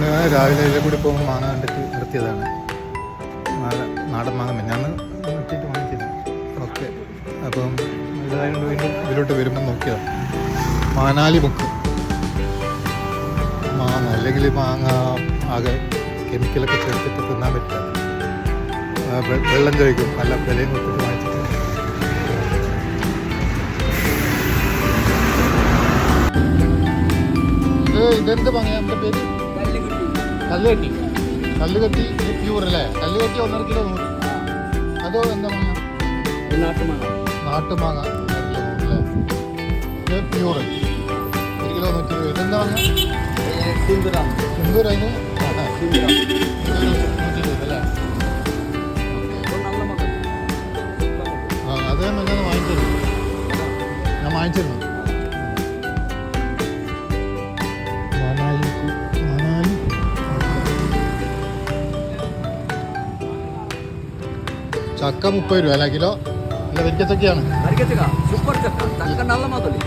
ഞാൻ രാവിലെ ഇതിലെ കൂടി പോകുമ്പോൾ മാങ്ങ കണ്ടിട്ട് നിർത്തിയതാണ്. നാടൻ മാങ്ങ മിന്നാന്ന് നിർത്തിയിട്ട് വാങ്ങിച്ചത് ഓക്കെ. അപ്പം ഇതായതുകൊണ്ട് വീണ്ടും ഇതിലോട്ട് വരുമ്പോൾ നോക്കിയതാണ് മാനാലി മുക്ക്. മാങ്ങ അല്ലെങ്കിൽ മാങ്ങ ആകെ കെമിക്കലൊക്കെ ചേർത്തിട്ട് തിന്നാൻ പറ്റില്ല. വെള്ളം ചോദിക്കും നല്ല വിലയും കൊടുത്തിട്ട് വാങ്ങിച്ചിട്ട്. ഇത് ഇതെന്ത് മാങ്ങ എന്റെ പേര്? കല്ലുകെട്ടി കല്ലുകെട്ടി ഇത് പ്യൂർ അല്ലേ? കല്ലുകെട്ടി ഒന്നര കിലോ നൂറ്. അതോ എന്താ മാങ്ങ? നാട്ടുമാങ്ങ. നൂറ് അല്ലേ? ഇത് പ്യൂർ ഒരു കിലോ നൂറ്റി ഇരുപത് ഇതെന്താ മാങ്ങ? സിന്ദൂർ അതിന് ആ, നൂറ്റി ഇരുപത് അല്ലേ? ആ അത് തന്നെ ഞാൻ വാങ്ങിച്ചിരുന്നു ഞാൻ വാങ്ങിച്ചിരുന്നു. ചക്ക മുപ്പത് രൂപ അല്ല കിലോ. അല്ല വരിക്കച്ചക്കയാണ്. സൂപ്പർ ചക്ക. ചക്ക നല്ല മാത്രമല്ലേ